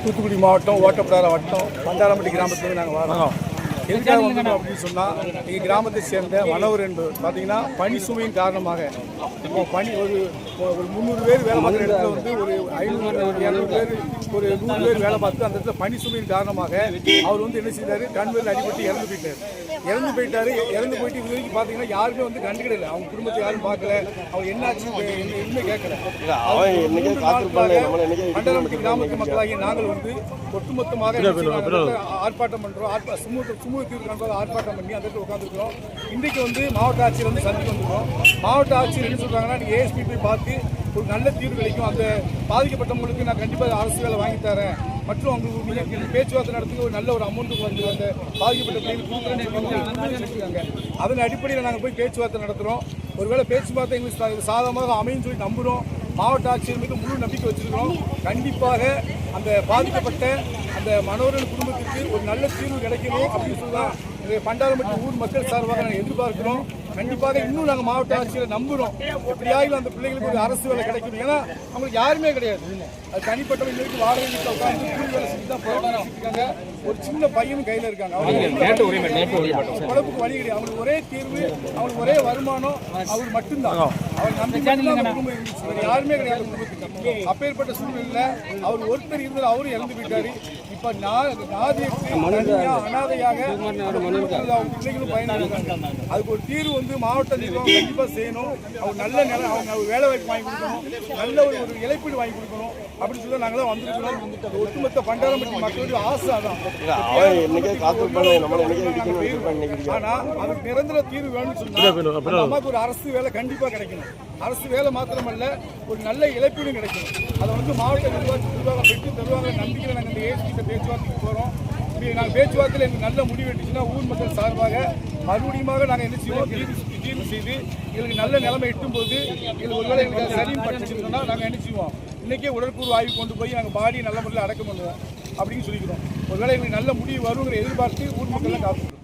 தூத்துக்குடி மாவட்டம் ஓட்டப்படார வட்டம் பண்டாரம்பட்டி கிராமத்துலேருந்து நாங்கள் வரோம் எதுக்காக வந்தோம் அப்படின்னு சொன்னால் எங்கள் கிராமத்தை சேர்ந்த மனவர் என்பவர் பார்த்தீங்கன்னா பனி சுமையின் காரணமாக இப்போ பனி ஒரு ஒரு முந்நூறு பேர் வேலை பார்க்குற இடத்துல வந்து ஒரு ஐநூறு இரநூறு பேர் ஒரு நூறு பேர் வேலை பார்த்து அந்த இடத்துல பனி சுமையின் காரணமாக அவர் வந்து என்ன செய்தார்? கண்வெளியில் அடிபட்டு இறந்து போயிட்டார். இறந்து போயிட்டாரு. இறந்து போயிட்டு இது வரைக்கும் பார்த்தீங்கன்னா யாருமே வந்து கண்டுக்கிடல. அவங்க குடும்பத்தை யாரும் பார்க்கல. அவர் என்னாச்சு என்ன எதுவுமே கேட்கல மண்டலம்பட்டி கிராமத்து மக்களாகிய நாங்கள் வந்து ஒட்டுமொத்தமாக ஆர்ப்பாட்டம் பண்றோம். ஆர்ப்பா சுமூக சுமூக தீர்வு ஆர்ப்பாட்டம் பண்ணி அந்த இடத்துல உட்காந்துருக்கிறோம் இன்றைக்கு வந்து மாவட்ட ஆட்சியர் வந்து சந்திக்க வந்திருக்கோம். மாவட்ட ஆட்சியர் என்ன சொல்றாங்கன்னா நீங்க ஏஎஸ்பி போய் பார்த்து ஒரு நல்ல தீர்வு கிடைக்கும். அந்த பாதிக்கப்பட்டவங்களுக்கு நான் கண்டிப்பாக அரசு வேலை வாங்கி தரேன். மற்றும் அவங்களுக்கு பேச்சுவார்த்தை நடத்தி ஒரு நல்ல ஒரு அமௌண்ட்டு வந்து அந்த பாதிக்கப்பட்ட பிள்ளைங்களுக்கு அதன் அடிப்படையில் நாங்கள் போய் பேச்சுவார்த்தை நடத்துகிறோம் ஒருவேளை பேச்சுவார்த்தை எங்களுக்கு சாதகமாக அமையும் சொல்லி நம்புகிறோம் மாவட்ட ஆட்சியர் மீது முழு நம்பிக்கை வச்சிருக்கிறோம். கண்டிப்பாக அந்த பாதிக்கப்பட்ட அந்த மனோரன் குடும்பத்திற்கு ஒரு நல்ல தீர்வு கிடைக்கணும் அப்படின்னு சொல்லி தான் இந்த பண்டாரம்பட்டி ஊர் மக்கள் சார்பாக நாங்கள் எதிர்பார்க்கிறோம். கண்டிப்பாக இன்னும் நாங்கள் மாவட்ட ஆட்சியரை நம்புகிறோம் எப்படியாவது அந்த பிள்ளைங்களுக்கு ஒரு அரசு வேலை கிடைக்கும் ஏன்னா அவங்களுக்கு யாருமே கிடையாது. அது தனிப்பட்ட இன்னைக்கு வாடகை வீட்டில் உட்காந்து கூலி வேலை செஞ்சு தான் போராட்டம் இருக்காங்க. ஒரு சின்ன பையனும் கையில் இருக்காங்க. உடம்புக்கு வழி கிடையாது. அவங்களுக்கு ஒரே தீர்வு அவங்களுக்கு ஒரே வருமானம் அவர் மட்டும்தான். அவர் நம்பி மட்டும்தான் அந்த குடும்பம் இருந்துச்சு. யாருமே கிடையாது குடும்பத்துக்கு. அப்பேற்பட்ட சூழ்நிலையில அவர் ஒருத்தர் இருந்தார் அவரும் இறந்து போயிட்டாரு. இப்ப தனியா அனாதையாக பிள்ளைகளும் பயன்படுறாங்க அதுக்கு ஒரு தீர்வு வந்து மாவட்ட நிர்வாகம் கண்டிப்பா செய்யணும். அவங்க நல்ல நிலை அவங்க வேலை வாய்ப்பு வாங்கி கொடுக்கணும். நல்ல ஒரு ஒரு இழப்பீடு வாங்கி கொடுக்கணும். அப்படின்னு சொல்லி நாங்களாம் வந்திருக்கிறோம். ஒட்டுமொத்த பண்டாரம்பட்டி மக்களுடைய ஆசை அதான். அவன் என்னைக்கே காத்திருப்பாங்க நம்மள என்னைக்கே இடிக்கணும் வச்சிருப்பாங்க இன்னைக்கு. ஆனா அதுக்கு நிரந்தர தீர்வு வேணும்னு சொன்னா அந்த அம்மாவுக்கு ஒரு அரசு வேலை கண்டிப்பா கிடைக்கணும். அரசு வேலை மாத்திரமல்ல ஒரு நல்ல இழப்பீடும் கிடைக்கணும். அதை வந்து மாவட்ட நிர்வாகம் பெற்று தருவாங்க நம்பிக்கையில் நாங்கள் இந்த ஏஎஸ்பி பேச்சுவார்த்தைக்கு போறோம். இப்படி நாங்கள் பேச்சுவார்த்தையில் எங்களுக்கு நல்ல முடிவு எடுத்துச்சுன்னா ஊர் மக்கள் சார்பாக மறுபடியுமாக நாங்கள் என்ன செய்வோம்? தீர்வு செய்து எங்களுக்கு நல்ல நிலைமை எட்டும் போது எங்களுக்கு ஒருவேளை எங்களுக்கு சரியும் பட்டுச்சுன்னா நாங்கள் என்ன செய்வோம்? இன்னைக்கே உடற்கூறு ஆய்வு கொண்டு போய் நாங்கள் பாடி நல்ல முறையில் அடக்கம் பண்ணுவோம் அப்படின்னு சொல்லிக்கிறோம். ஒருவேளை எங்களுக்கு நல்ல முடிவு வருங்கிற எதிர்பார்த்து ஊர் மக்கள்லாம் காத்துக்கிறோம்